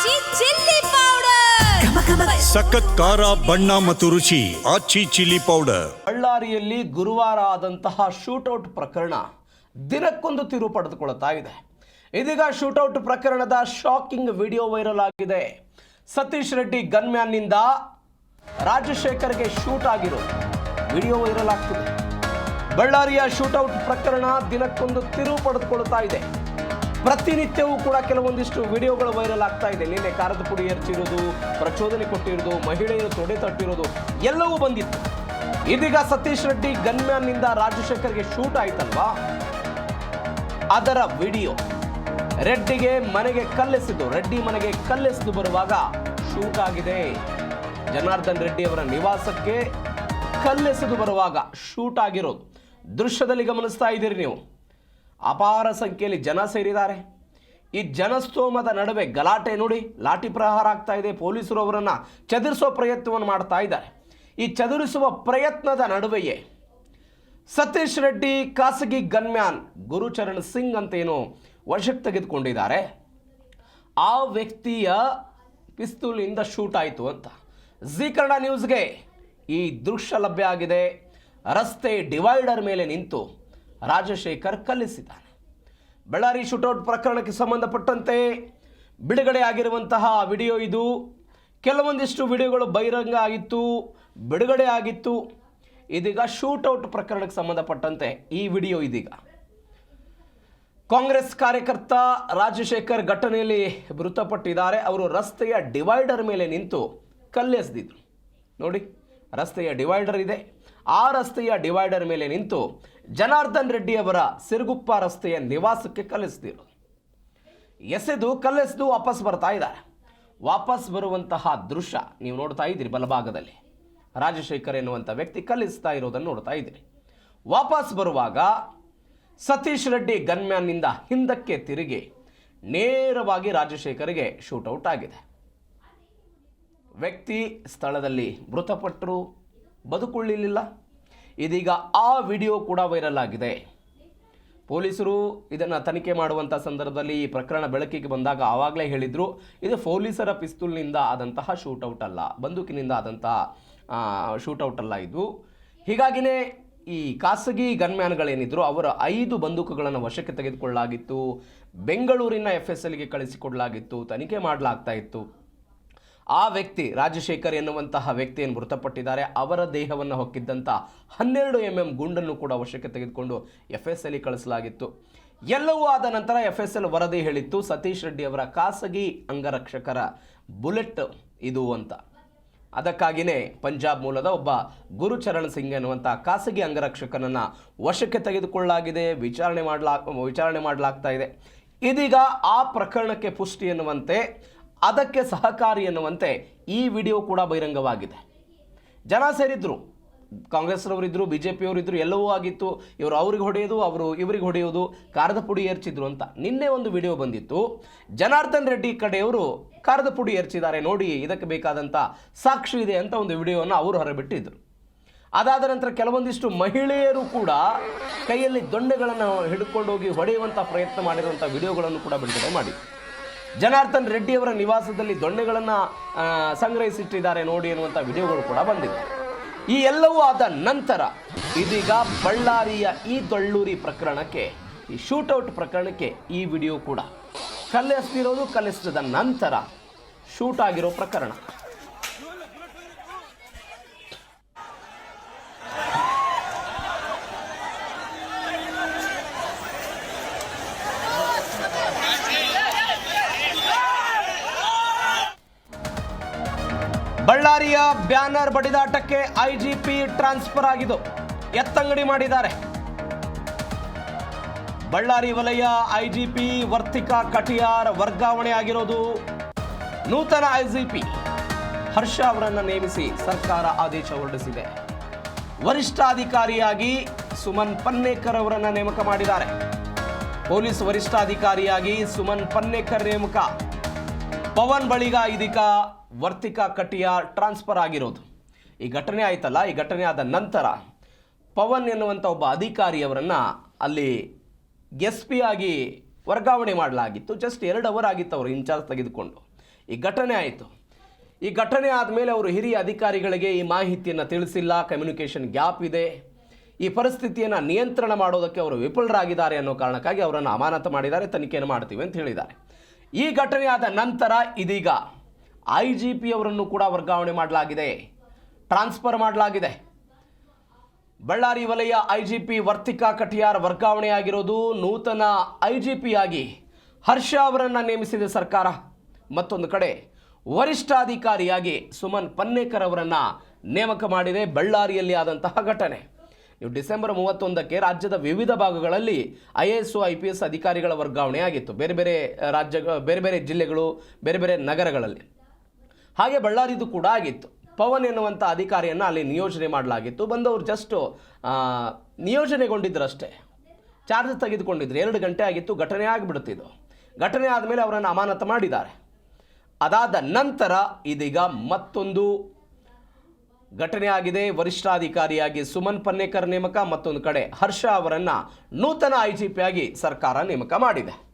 ಆಚಿ chilli powder ಸಖತ್ ಖಾರ ಬಣ್ಣ ಮತ್ತು ರುಚಿ ಆಚಿ ಚಿಲ್ಲಿ ಪೌಡರ್ ಬಳ್ಳಾರಿಯಲ್ಲಿ ಗುರುವಾರ ಆದಂತಹ ಶೂಟೌಟ್ ಪ್ರಕರಣ ದಿನಕ್ಕೊಂದು ತಿರು ಪಡೆದುಕೊಳ್ಳುತ್ತಾ ಇದೆ ಇದೀಗ ಶೂಟೌಟ್ ಪ್ರಕರಣದ ಶಾಕಿಂಗ್ ವಿಡಿಯೋ ವೈರಲ್ ಆಗಿದೆ. ಸತೀಶ್ ರೆಡ್ಡಿ ಗನ್ಮ್ಯಾನ್ನಿಂದ ರಾಜಶೇಖರ್ಗೆ ಶೂಟ್ ಆಗಿರೋ ವಿಡಿಯೋ ವೈರಲ್ ಆಗ್ತಿದೆ. ಬಳ್ಳಾರಿಯ ಶೂಟೌಟ್ ಪ್ರಕರಣ ದಿನಕ್ಕೊಂದು ತಿರುವು ಪಡೆದುಕೊಳ್ಳುತ್ತಾ ಇದೆ ಪ್ರತಿನಿತ್ಯವೂ ಕೂಡ ಕೆಲವೊಂದಿಷ್ಟು ವಿಡಿಯೋಗಳು ವೈರಲ್ ಆಗ್ತಾ ಇದೆ. ನಿನ್ನೆ ಖಾರದ ಪುಡಿ ಎರಚಿರೋದು, ಪ್ರಚೋದನೆ ಕೊಟ್ಟಿರೋದು, ಮಹಿಳೆಯರು ತೊಡೆ ತಟ್ಟಿರೋದು ಎಲ್ಲವೂ ಬಂದಿತ್ತು. ಇದೀಗ ಸತೀಶ್ ರೆಡ್ಡಿ ಗನ್ಮ್ಯಾನ್ನಿಂದ ರಾಜಶೇಖರ್ಗೆ ಶೂಟ್ ಆಯ್ತಲ್ವಾ? ಅದರ ವಿಡಿಯೋ. ರೆಡ್ಡಿಗೆ ಮನೆಗೆ ಕಲ್ಲೆಸೆದು, ರೆಡ್ಡಿ ಮನೆಗೆ ಕಲ್ಲೆಸೆದು ಬರುವಾಗ ಶೂಟ್ ಆಗಿದೆ. ಜನಾರ್ದನ್ ರೆಡ್ಡಿ ಅವರ ನಿವಾಸಕ್ಕೆ ಕಲ್ಲೆಸೆದು ಬರುವಾಗ ಶೂಟ್ ಆಗಿರೋದು. ದೃಶ್ಯದಲ್ಲಿ ಗಮನಿಸ್ತಾ ಇದ್ದೀರಿ ನೀವು. ಅಪಾರ ಸಂಖ್ಯೆಯಲ್ಲಿ ಜನ ಸೇರಿದ್ದಾರೆ. ಈ ಜನಸ್ತೋಮದ ನಡುವೆ ಗಲಾಟೆ ನೋಡಿ ಲಾಠಿ ಪ್ರಹಾರ ಆಗ್ತಾ ಇದೆ. ಪೊಲೀಸರು ಅವರನ್ನು ಚದುರಿಸುವ ಪ್ರಯತ್ನವನ್ನು ಮಾಡ್ತಾ ಇದ್ದಾರೆ. ಈ ಚದುರಿಸುವ ಪ್ರಯತ್ನದ ನಡುವೆಯೇ ಸತೀಶ್ ರೆಡ್ಡಿ, ಖಾಸಗಿ ಗನ್ಮ್ಯಾನ್ ಗುರುಚರಣ್ ಸಿಂಗ್ ಅಂತ ಏನು ವಶಕ್ಕೆ ತೆಗೆದುಕೊಂಡಿದ್ದಾರೆ. ಆ ವ್ಯಕ್ತಿಯ ಪಿಸ್ತೂಲಿಂದ ಶೂಟ್ ಆಯಿತು ಅಂತ. ಜಿ ಕನ್ನಡ ನ್ಯೂಸ್ಗೆ ಈ ದೃಶ್ಯ ಲಭ್ಯ ಆಗಿದೆ. ರಸ್ತೆ ಡಿವೈಡರ್ ಮೇಲೆ ನಿಂತು ರಾಜಶೇಖರ್ ಕಲ್ಲಿಸಿದ್ದಾನೆ ಬಳ್ಳಾರಿ ಶೂಟೌಟ್ ಪ್ರಕರಣಕ್ಕೆ ಸಂಬಂಧಪಟ್ಟಂತೆ ಬಿಡುಗಡೆ ಆಗಿರುವಂತಹ ವಿಡಿಯೋ ಇದು. ಕೆಲವೊಂದಿಷ್ಟು ವಿಡಿಯೋಗಳು ಬಹಿರಂಗ ಆಗಿತ್ತು, ಬಿಡುಗಡೆ ಆಗಿತ್ತು. ಇದೀಗ ಶೂಟೌಟ್ ಪ್ರಕರಣಕ್ಕೆ ಸಂಬಂಧಪಟ್ಟಂತೆ ಈ ವಿಡಿಯೋ ಇದೀಗ. ಕಾಂಗ್ರೆಸ್ ಕಾರ್ಯಕರ್ತ ರಾಜಶೇಖರ್ ಘಟನೆಯಲ್ಲಿ ಮೃತಪಟ್ಟಿದ್ದಾರೆ. ಅವರು ರಸ್ತೆಯ ಡಿವೈಡರ್ ಮೇಲೆ ನಿಂತು ಕಲ್ಲೆಸೆದಿದ್ರು. ನೋಡಿ, ರಸ್ತೆಯ ಡಿವೈಡರ್ ಇದೆ. ಆ ರಸ್ತೆಯ ಡಿವೈಡರ್ ಮೇಲೆ ನಿಂತು ಜನಾರ್ದನ್ ರೆಡ್ಡಿಯವರ ಸಿರುಗುಪ್ಪ ರಸ್ತೆಯ ನಿವಾಸಕ್ಕೆ ಕಲಿಸಿದರು. ಎಸೆದು ಕಲ್ಲೆಸೆದು ವಾಪಸ್ ಬರ್ತಾ ಇದ್ದಾರೆ. ವಾಪಸ್ ಬರುವಂತಹ ದೃಶ್ಯ ನೀವು ನೋಡ್ತಾ ಇದ್ದೀರಿ ಬಲಭಾಗದಲ್ಲಿ. ರಾಜಶೇಖರ್ ಎನ್ನುವಂಥ ವ್ಯಕ್ತಿ ಕಲಿಸ್ತಾ ಇರೋದನ್ನು ನೋಡ್ತಾ ಇದ್ದೀರಿ. ವಾಪಸ್ ಬರುವಾಗ ಸತೀಶ್ ರೆಡ್ಡಿ ಗನ್ಮ್ಯಾನ್ನಿಂದ ಹಿಂದಕ್ಕೆ ತಿರುಗಿ ನೇರವಾಗಿ ರಾಜಶೇಖರ್ಗೆ ಶೂಟೌಟ್ ಆಗಿದೆ. ವ್ಯಕ್ತಿ ಸ್ಥಳದಲ್ಲಿ ಮೃತಪಟ್ಟರು, ಬದುಕುಳಿಲಿಲ್ಲ. ಇದೀಗ ಆ ವಿಡಿಯೋ ಕೂಡ ವೈರಲ್ ಆಗಿದೆ. ಪೊಲೀಸರು ಇದನ್ನು ತನಿಖೆ ಮಾಡುವಂಥ ಸಂದರ್ಭದಲ್ಲಿ ಈ ಪ್ರಕರಣ ಬೆಳಕಿಗೆ ಬಂದಾಗ ಆವಾಗಲೇ ಹೇಳಿದರು, ಇದು ಪೊಲೀಸರ ಪಿಸ್ತೂಲ್ನಿಂದ ಆದಂತಹ ಶೂಟೌಟ್ ಅಲ್ಲ, ಬಂದೂಕಿನಿಂದ ಆದಂತಹ ಶೂಟೌಟ್ ಅಲ್ಲ ಇದು. ಹೀಗಾಗಿನೇ ಈ ಖಾಸಗಿ ಗನ್ಮ್ಯಾನ್ಗಳೇನಿದ್ರು, ಅವರ ಐದು ಬಂದೂಕುಗಳನ್ನು ವಶಕ್ಕೆ ತೆಗೆದುಕೊಳ್ಳಲಾಗಿತ್ತು. ಬೆಂಗಳೂರಿನ ಎಫ್ ಎಸ್ ಎಲ್ಗೆ ಕಳಿಸಿಕೊಡಲಾಗಿತ್ತು, ತನಿಖೆ ಮಾಡಲಾಗ್ತಾ ಇತ್ತು. ಆ ವ್ಯಕ್ತಿ ರಾಜಶೇಖರ್ ಎನ್ನುವಂತಹ ವ್ಯಕ್ತಿಯನ್ನು ಮೃತಪಟ್ಟಿದ್ದಾರೆ. ಅವರ ದೇಹವನ್ನು ಹೊಕ್ಕಿದ್ದಂಥ ಹನ್ನೆರಡು ಎಂ ಎಂ ಗುಂಡನ್ನು ಕೂಡ ವಶಕ್ಕೆ ತೆಗೆದುಕೊಂಡು ಎಫ್ ಎಸ್ ಎಲ್ಲಿ ಕಳಿಸಲಾಗಿತ್ತು. ಎಲ್ಲವೂ ಆದ ನಂತರ ಎಫ್ ಎಸ್ ಎಲ್ ವರದಿ ಹೇಳಿತ್ತು, ಸತೀಶ್ ರೆಡ್ಡಿ ಅವರ ಖಾಸಗಿ ಅಂಗರಕ್ಷಕರ ಬುಲೆಟ್ ಇದು ಅಂತ. ಅದಕ್ಕಾಗಿಯೇ ಪಂಜಾಬ್ ಮೂಲದ ಒಬ್ಬ ಗುರುಚರಣ್ ಸಿಂಗ್ ಎನ್ನುವಂಥ ಖಾಸಗಿ ಅಂಗರಕ್ಷಕನನ್ನು ವಶಕ್ಕೆ ತೆಗೆದುಕೊಳ್ಳಲಾಗಿದೆ, ವಿಚಾರಣೆ ಮಾಡಲಾ, ವಿಚಾರಣೆ ಮಾಡಲಾಗ್ತಾ ಇದೆ. ಇದೀಗ ಆ ಪ್ರಕರಣಕ್ಕೆ ಪುಷ್ಟಿ ಎನ್ನುವಂತೆ ಅದಕ್ಕೆ ಸಹಕಾರಿ ಎನ್ನುವಂತೆ ಈ ವಿಡಿಯೋ ಕೂಡ ಬಹಿರಂಗವಾಗಿದೆ. ಜನ ಸೇರಿದ್ರು. ಕಾಂಗ್ರೆಸ್ನವರಿದ್ದರು ಬಿ ಜೆ ಪಿಯವರಿದ್ದರು ಎಲ್ಲವೂ ಆಗಿತ್ತು. ಇವರು ಅವ್ರಿಗೆ ಹೊಡೆಯೋದು, ಅವರು ಇವರಿಗೆ ಹೊಡೆಯೋದು ಕಾರದ ಪುಡಿ ಏರ್ಚಿದ್ರು ಅಂತ. ನಿನ್ನೆ ಒಂದು ವಿಡಿಯೋ ಬಂದಿತ್ತು. ಜನಾರ್ದನ್ ರೆಡ್ಡಿ ಕಡೆಯವರು ಕಾರದ ಪುಡಿ ಏರ್ಚಿದ್ದಾರೆ, ನೋಡಿ, ಇದಕ್ಕೆ ಬೇಕಾದಂಥ ಸಾಕ್ಷಿ ಇದೆ ಅಂತ ಒಂದು ವಿಡಿಯೋವನ್ನು ಅವರು ಹೊರಬಿಟ್ಟಿದ್ದರು ಅದಾದ ನಂತರ ಕೆಲವೊಂದಿಷ್ಟು ಮಹಿಳೆಯರು ಕೂಡ ಕೈಯಲ್ಲಿ ದೊಂಡೆಗಳನ್ನು ಹಿಡ್ಕೊಂಡು ಹೋಗಿ ಹೊಡೆಯುವಂಥ ಪ್ರಯತ್ನ ಮಾಡಿರುವಂಥ ವಿಡಿಯೋಗಳನ್ನು ಕೂಡ ಬಿಡುಗಡೆ ಮಾಡಿ ಜನಾರ್ದನ್ ರೆಡ್ಡಿ ಅವರ ನಿವಾಸದಲ್ಲಿ ದೊಣ್ಣೆಗಳನ್ನು ಸಂಗ್ರಹಿಸಿಟ್ಟಿದ್ದಾರೆ ನೋಡಿ ಎನ್ನುವಂಥ ವಿಡಿಯೋಗಳು ಕೂಡ ಬಂದಿವೆ. ಈ ಎಲ್ಲವೂ ಆದ ನಂತರ ಇದೀಗ ಬಳ್ಳಾರಿಯ ಈ ದೊಳ್ಳೂರಿ ಪ್ರಕರಣಕ್ಕೆ, ಈ ಶೂಟೌಟ್ ಪ್ರಕರಣಕ್ಕೆ ಈ ವಿಡಿಯೋ ಕೂಡ ಕಲ್ಲೆಸ್ತಿರೋದು ಕಲ್ಲೆಸಿದ ನಂತರ ಶೂಟ್ ಆಗಿರೋ ಪ್ರಕರಣ. ಬಳ್ಳಾರಿಯ ಬ್ಯಾನರ್ ಬಡಿದಾಟಕ್ಕೆ ಐಜಿಪಿ ಟ್ರಾನ್ಸ್ಫರ್ ಆಗಿದ್ದು ಎತ್ತಂಗಡಿ ಮಾಡಿದ್ದಾರೆ. ಬಳ್ಳಾರಿ ವಲಯ ಐಜಿಪಿ ವರ್ತಿಕಾ ಕಟಿಯಾರ್ ವರ್ಗಾವಣೆ ಆಗಿರೋದು ನೂತನ ಐಜಿಪಿ ಹರ್ಷ ಅವರನ್ನು ನೇಮಿಸಿ ಸರ್ಕಾರ ಆದೇಶ ಹೊರಡಿಸಿದೆ. ವರಿಷ್ಠಾಧಿಕಾರಿಯಾಗಿ ಸುಮನ್ ಪನ್ನೇಕರ್ ಅವರನ್ನು ನೇಮಕ ಮಾಡಿದ್ದಾರೆ. ಪೊಲೀಸ್ ವರಿಷ್ಠಾಧಿಕಾರಿಯಾಗಿ ಸುಮನ್ ಪನ್ನೇಕರ್ ನೇಮಕ ಪವನ್ ಬಳಿಗ ಇದೀಗ ವರ್ತಿಕಾ ಕಟಿಯಾರ್ ಟ್ರಾನ್ಸ್ಫರ್ ಆಗಿರೋದು. ಈ ಘಟನೆ ಆಯ್ತಲ್ಲ, ಈ ಘಟನೆ ಆದ ನಂತರ ಪವನ್ ಎನ್ನುವಂಥ ಒಬ್ಬ ಅಧಿಕಾರಿಯವರನ್ನು ಅಲ್ಲಿ ಎಸ್ ಪಿ ಆಗಿ ವರ್ಗಾವಣೆ ಮಾಡಲಾಗಿತ್ತು. ಜಸ್ಟ್ ಎರಡು ಅವರ್ ಆಗಿತ್ತು ಅವರು ಇನ್ಚಾರ್ಜ್ ತೆಗೆದುಕೊಂಡು. ಈ ಘಟನೆ ಆಯಿತು. ಈ ಘಟನೆ ಆದಮೇಲೆ ಅವರು ಹಿರಿಯ ಅಧಿಕಾರಿಗಳಿಗೆ ಈ ಮಾಹಿತಿಯನ್ನು ತಿಳಿಸಿಲ್ಲ ಕಮ್ಯುನಿಕೇಷನ್ ಗ್ಯಾಪ್ ಇದೆ. ಈ ಪರಿಸ್ಥಿತಿಯನ್ನು ನಿಯಂತ್ರಣ ಮಾಡೋದಕ್ಕೆ ಅವರು ವಿಫಲರಾಗಿದ್ದಾರೆ ಅನ್ನೋ ಕಾರಣಕ್ಕಾಗಿ ಅವರನ್ನು ಅಮಾನತು ಮಾಡಿದ್ದಾರೆ, ತನಿಖೆಯನ್ನು ಮಾಡ್ತೀವಿ ಅಂತ ಹೇಳಿದ್ದಾರೆ. ಈ ಘಟನೆ ನಂತರ ಇದೀಗ ಐ ಜಿ ಪಿ ಅವರನ್ನು ಕೂಡ ವರ್ಗಾವಣೆ ಮಾಡಲಾಗಿದೆ. ಟ್ರಾನ್ಸ್ಫರ್ ಮಾಡಲಾಗಿದೆ. ಬಳ್ಳಾರಿ ವಲಯ I G P Vartika Katiyar ವರ್ಗಾವಣೆಯಾಗಿರೋದು ನೂತನ ಐ ಐಜಿಪಿ ಆಗಿ ಹರ್ಷ ಅವರನ್ನು ನೇಮಿಸಿದೆ ಸರ್ಕಾರ. ಮತ್ತೊಂದು ಕಡೆ ವರಿಷ್ಠಾಧಿಕಾರಿಯಾಗಿ ಸುಮನ್ ಪನ್ನೇಕರ್ ಅವರನ್ನು ನೇಮಕ ಮಾಡಿದೆ ಬಳ್ಳಾರಿಯಲ್ಲಿ ಆದಂತಹ ಘಟನೆ. ನೀವು ಡಿಸೆಂಬರ್ ಮೂವತ್ತೊಂದಕ್ಕೆ ರಾಜ್ಯದ ವಿವಿಧ ಭಾಗಗಳಲ್ಲಿ I A S I P S ಅಧಿಕಾರಿಗಳ ವರ್ಗಾವಣೆ ಆಗಿತ್ತು. ಬೇರೆ ಬೇರೆ ರಾಜ್ಯ ಬೇರೆ ಬೇರೆ ಜಿಲ್ಲೆಗಳು, ಬೇರೆ ಬೇರೆ ನಗರಗಳಲ್ಲಿ. ಹಾಗೆ ಬಳ್ಳಾರಿದು ಕೂಡ ಆಗಿತ್ತು. ಪವನ್ ಎನ್ನುವಂಥ ಅಧಿಕಾರಿಯನ್ನು ಅಲ್ಲಿ ನಿಯೋಜನೆ ಮಾಡಲಾಗಿತ್ತು. ಬಂದವರು ಜಸ್ಟ್ ನಿಯೋಜನೆಗೊಂಡಿದ್ದರಷ್ಟೇ ಚಾರ್ಜ್ ತೆಗೆದುಕೊಂಡಿದ್ರು. ಎರಡು ಗಂಟೆ ಆಗಿತ್ತು, ಘಟನೆ ಆಗಿಬಿಡುತ್ತಿದ್ದು ಘಟನೆ ಆದಮೇಲೆ ಅವರನ್ನು ಅಮಾನತು ಮಾಡಿದ್ದಾರೆ. ಅದಾದ ನಂತರ ಇದೀಗ ಮತ್ತೊಂದು ಘಟನೆ ಆಗಿದೆ ವರಿಷ್ಠಾಧಿಕಾರಿಯಾಗಿ ಸುಮನ್ ಪನ್ನೇಕರ್ ನೇಮಕ. ಮತ್ತೊಂದು ಕಡೆ ಹರ್ಷ ಅವರನ್ನು ನೂತನ ಐ ಜಿ ಪಿ ಆಗಿ ಸರ್ಕಾರ ನೇಮಕ ಮಾಡಿದೆ.